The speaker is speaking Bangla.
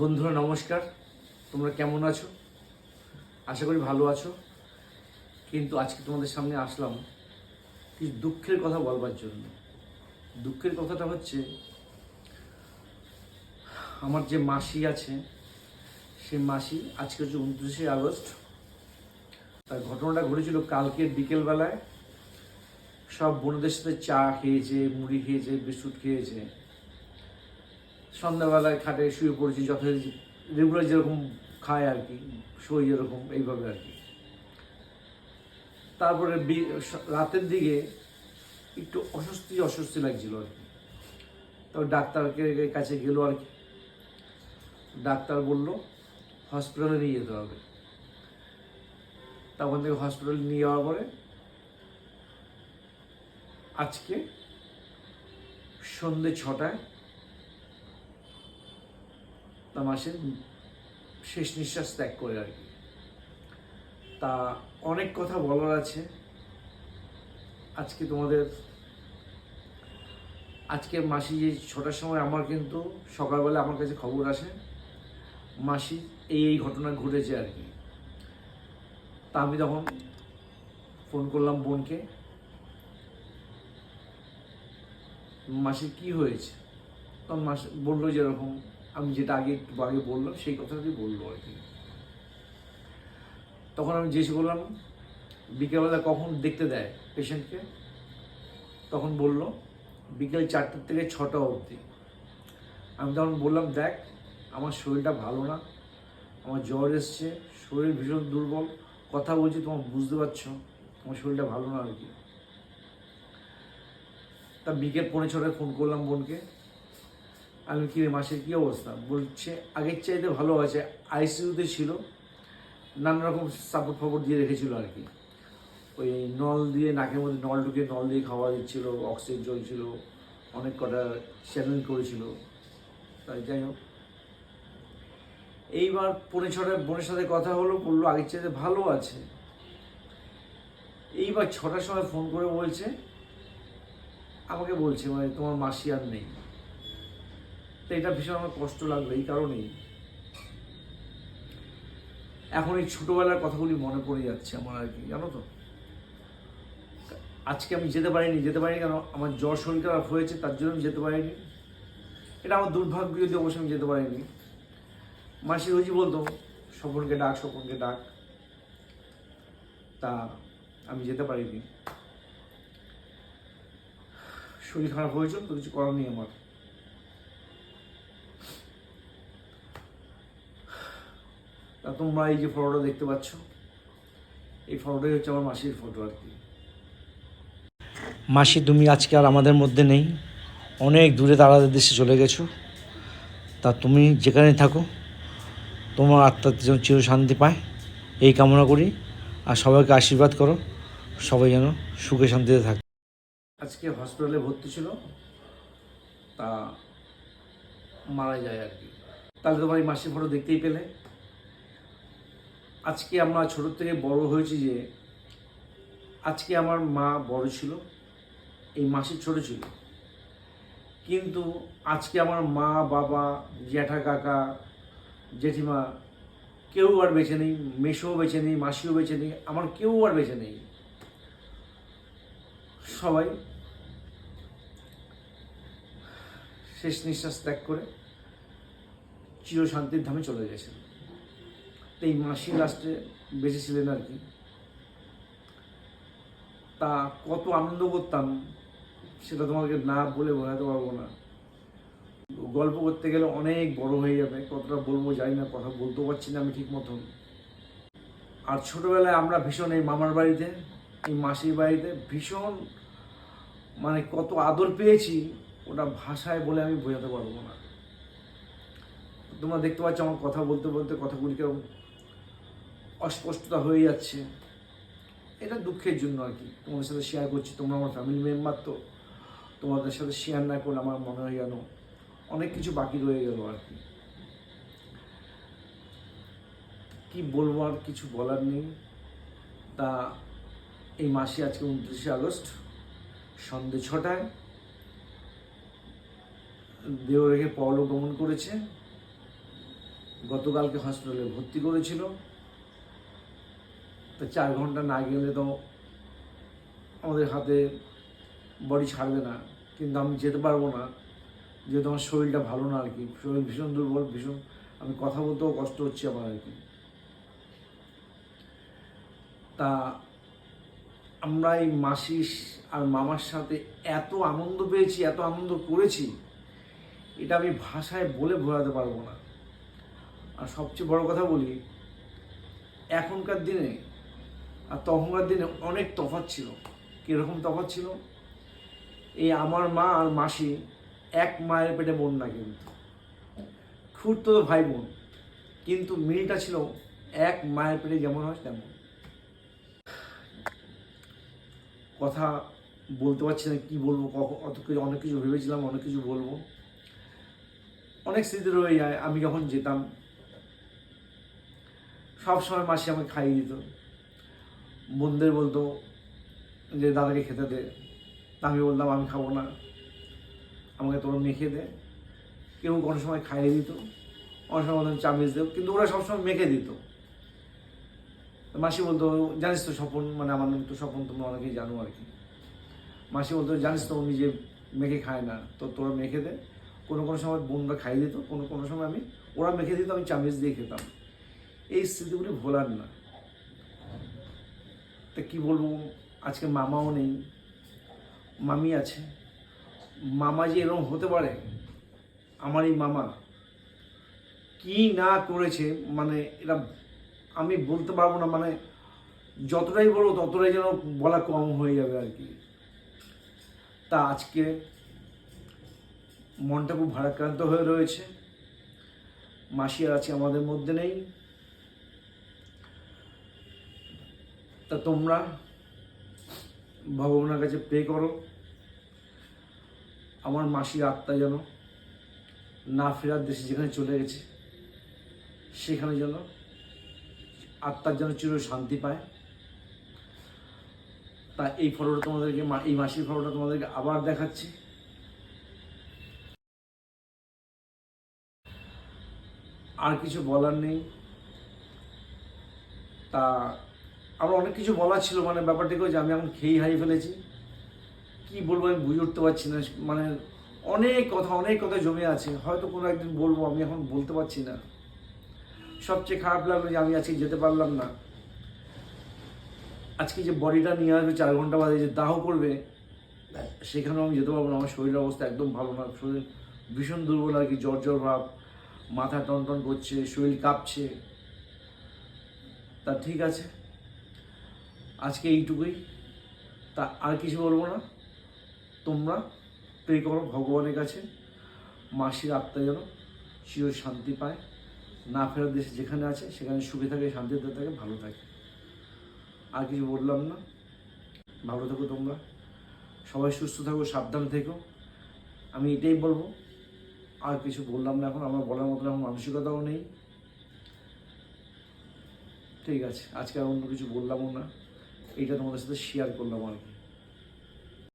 বন্ধুরা, নমস্কার। তোমরা কেমন আছো? আশা করি ভালো আছো। কিন্তু আজকে তোমাদের সামনে আসলাম কিছু দুঃখের কথা বলবার জন্য। দুঃখের কথাটা হচ্ছে, আমার যে মাসি আছে সে মাসি আজকে হচ্ছে উনত্রিশে আগস্ট। তার ঘটনাটা ঘটেছিল কালকের বিকেলবেলায়। সব বোনদের সাথে চা খেয়েছে, মুড়ি খেয়েছে, বিস্কুট খেয়েছে। সন্ধ্যাবেলায় খাটে শুয়ে পড়েছি, যথারীতি রেগুলার যেরকম খায় আর কি শোয় যেরকম, এইভাবে আর কি। তারপরে রাতের দিকে একটু অস্বস্তি অস্বস্তি লাগছিল আর কি। তবে ডাক্তারকে কাছে গেল আর কি। ডাক্তার বলল হসপিটালে নিয়ে যেতে হবে। তখন থেকে হসপিটালে নিয়ে যাওয়ার পরে আজকে সন্ধে ছটায় মাসের শেষ নিঃশ্বাস ত্যাগ করে আর কি। তা অনেক কথা বলার আছে। আজকে তোমাদের আজকে মাসি যে ছটার সময় আমার কিন্তু সকালবেলা আমার কাছে খবর আসে মাসি এই এই ঘটনা ঘটেছে আর কি। তা আমি তখন ফোন করলাম বোনকে, মাসির কি হয়েছে? তখন মাস, বলল যেরকম আমি যেটা আগে একটু আগে বললাম, সেই কথাটাই বলল আর কি। তখন আমি জিজ্ঞেস করলাম, বিকেলবেলা কখন দেখতে দেয় পেশেন্টকে? তখন বলল, বিকেল চারটের থেকে ছটা অবধি। আমি তখন বললাম, দেখ, আমার শরীরটা ভালো না, আমার জ্বর এসছে, শরীর ভীষণ দুর্বল, কথা বলছি, তোমার বুঝতে পারছ আমার শরীরটা ভালো না আর কি। তা বিকেল পৌনে ছটায় ফোন করলাম বোনকে আমি কি মাসের কী অবস্থা? বলছে, আগের চাইতে ভালো আছে আইসিইউতে ছিল। নানা রকম সাপোর্ট ফাপোর্ট দিয়ে রেখেছিল আর কি। ওই নল দিয়ে, নাকের মধ্যে নল ঢুকে নল দিয়ে খাওয়া দিচ্ছিল অক্সিজেন চলছিল, অনেক কটা চ্যানেল করেছিল। তাই যাই হোক। এইবার পৌনে ছটায় বোনের সাথে কথা হলো, বলল আগের চাইতে ভালো আছে। এইবার ছটার সময় ফোন করে বলছে, আমাকে বলছে মানে তোমার মাসি আর নেই। তো এটা ভীষণ আমার কষ্ট লাগল, এই কারণেই। এখন এই ছোটোবেলার কথাগুলি মনে পড়ে যাচ্ছে আমার আর কি, জানো তো? আজকে আমি যেতে পারিনি যেতে পারিনি কেন? আমার জ্বর শরীর খারাপ হয়েছে, তার জন্য আমি যেতে পারিনি। এটা আমার দুর্ভাগ্য যদি অবশ্যই আমি যেতে পারিনি। মাসি রোজই বলতো, স্বপনকে ডাক স্বপনকে ডাক। তা আমি যেতে পারিনি। শরীর খারাপ হয়েছিল তো কিছু করার নেই আমার। তোমরা এই যে ফটোটা দেখতে পাচ্ছ এই ফটোটাই হচ্ছে আমার মাসির ফটো আর কি। মাসি তুমি আজকে আর আমাদের মধ্যে নেই। অনেক দূরে তারাদের দেশে চলে গেছো। তা তুমি যেখানে থাকো তোমার আত্মার যেন চির শান্তি পায়। এই কামনা করি। আর সবাইকে আশীর্বাদ করো। সবাই যেন সুখে শান্তিতে থাকে। আজকে হসপিটালে ভর্তি ছিল। তা মারা যায় আর কি। তাহলে তোমার এই মাসির ফটো দেখতেই পেলে। আজকে আমরা ছোট থেকে বড় হয়েছি যে আজকে আমার মা বড় ছিল, এই মাসি ছোট ছিল। কিন্তু আজকে আমার মা, বাবা, জ্যাঠা কাকা, জেঠিমা কেউ আর বেছে নেই মেশোও বেছে নেই, মাসিও বেছে নেই, আমার কেউ আর বেছে নেই। সবাই শেষ নিঃশ্বাস ত্যাগ করে চির শান্তির ধামে চলে গেছেন এই মাসি লাস্টে বেঁচে ছিলেন আর কি। তা কত আনন্দ করতাম, সেটা তোমাকে না বলে বোঝাতে পারব না। গল্প করতে গেলে অনেক বড় হয়ে যাবে, কতটা বলব জানি না, কথা বলতে পারছি না আমি ঠিক মতন। আর ছোটবেলায় আমরা ভীষণ এই মামার বাড়িতে, এই মাসির বাড়িতে ভীষণ মানে কত আদর পেয়েছি, ওটা ভাষায় বলে আমি বোঝাতে পারব না। তোমরা দেখতে পাচ্ছ আমার কথা বলতে বলতে কথাগুলি কেউ অস্পষ্টতা হয়ে যাচ্ছে। এটা দুঃখের জন্য আর কি। তোমাদের সাথে শেয়ার করছি। তোমরা আমার ফ্যামিলি মেম্বার তো। তোমাদের সাথে শেয়ার না করলে আমার মনে হয় যেন অনেক কিছু বাকি রয়ে গেল আর কি। কি বলব আর কিছু বলার নেই। তা এই মাসে আজকে উনত্রিশে আগস্ট, সন্ধ্যে ছটায় দেহ রেখে পরলোক গমন করেছে। গতকালকে হসপিটালে ভর্তি করেছিল। তা চার ঘণ্টা না গেলে তো আমাদের হাতে বডি ছাড়বে না। কিন্তু আমি যেতে পারব না, যেহেতু আমার শরীরটা ভালো না আর কি। শরীর ভীষণ দুর্বল, ভীষণ আমি কথা বলতেও কষ্ট হচ্ছে আমার আর কি। তা আমরা এই মাসিস আর মামার সাথে এত আনন্দ পেয়েছি, এত আনন্দ করেছি, এটা আমি ভাষায় বলে বোঝাতে পারব না। আর সবচেয়ে বড় কথা বলি, এখনকার দিনে আর তখনকার দিনে অনেক তফাৎ ছিল। কীরকম তফাৎ ছিল? এই আমার মা আর মাসি এক মায়ের পেটে বোন না কিন্তু। খুঁড়তো তো ভাই বোন, কিন্তু মিলটা ছিল এক মায়ের পেটে যেমন হয় তেমন। কথা বলতে পারছি না কী বলব অত কিছু, অনেক কিছু ভেবেছিলাম, অনেক কিছু বলব। অনেক স্মৃতি রয়ে যায়, আমি যখন যেতাম, সবসময় মাসি আমাকে খাইয়ে দিত। বোনদের বলতো যে, দাদাকে খেতে দে। আমি বলতাম, আমি খাব না। আমাকে তোরা মেখে দে। কেউ কোনো সময় খাইয়ে দিত অনেক সময় বলতাম চামিচ দেব কিন্তু ওরা সবসময় মেখে দিত। মাসি বলতো, জানিস তো স্বপন মানে আমার নাম তো স্বপন, তোমরা অনেকেই জানো আর কি। মাসি বলতো, জানিস তো নিজে মেখে খায় না, তো তোরা মেখে দে। কোনো কোনো সময় বোনরা খাইয়ে দিত, কোনো কোনো সময় আমি, ওরা মেখে দিত, আমি চামিচ দিয়ে খেতাম। এই স্মৃতিগুলি ভোলার না। তা কি বলব? আজকে মামাও নেই, মামি আছে। মামা যে এরকম হতে পারে আমার এই মামা, কি না করেছে মানে এটা আমি বলতে পারব না মানে যতটাই বলব ততটাই যেন বলা কম হয়ে যাবে আর কি। তা আজকে মনটা খুব ভারাক্রান্ত হয়ে রয়েছে। মাসি আর আছে আমাদের মধ্যে নেই। তা তোমরা ভগবানের কাছে প্রে করো। আমার মাসির আত্মা যেন না ফেরার দেশে যেখানে চলে গেছে, সেখানে যেন আত্মার যেন চির শান্তি পায়। তা এই ফটোটা তোমাদেরকে এই মাসির ফটোটা তোমাদেরকে আবার দেখাচ্ছি। আর কিছু বলার নেই। তা আরও অনেক কিছু বলার ছিল মানে ব্যাপারটা যে আমি এখন খেয়েই হারিয়ে ফেলেছি। কি বলব, আমি বুঝে উঠতে পারছি না। মানে অনেক কথা অনেক কথা জমে আছে। হয়তো কোনো একদিন বলব, আমি এখন বলতে পারছি না। সবচেয়ে খারাপ লাগল যে আমি আজকে যেতে পারলাম না। আজকে যে বডিটা নিয়ে আসবে চার ঘণ্টা বাদে, যে দাহ করবে, সেখানেও আমি যেতে পারব না। আমার শরীরের অবস্থা একদম ভালো না। শরীর ভীষণ দুর্বল, আর কি জ্বর জ্বর ভাব, মাথা টন টন করছে, শরীর কাঁপছে। তা ঠিক আছে। আজকে এইটুকুই। তা আর কিছু বলব না। তোমরা প্রে করো ভগবানের কাছে। মাসির আত্মা যেন চির শান্তি পায়। না ফেরার দেশে যেখানে আছে, সেখানে সুখে থাকে, শান্তিতে থাকে, ভালো থাকে। আর কিছু বললাম না। ভালো থাকো তোমরা। সবাই সুস্থ থাকো, সাবধান থেকো। আমি এটাই বলব। আর কিছু বললাম না এখন, আমার বলার মতো এখন মানসিকতাও নেই। ঠিক আছে, আজকে আর অন্য কিছু বললামও না। এইটা তোমাদের সাথে শেয়ার করলাম আর কি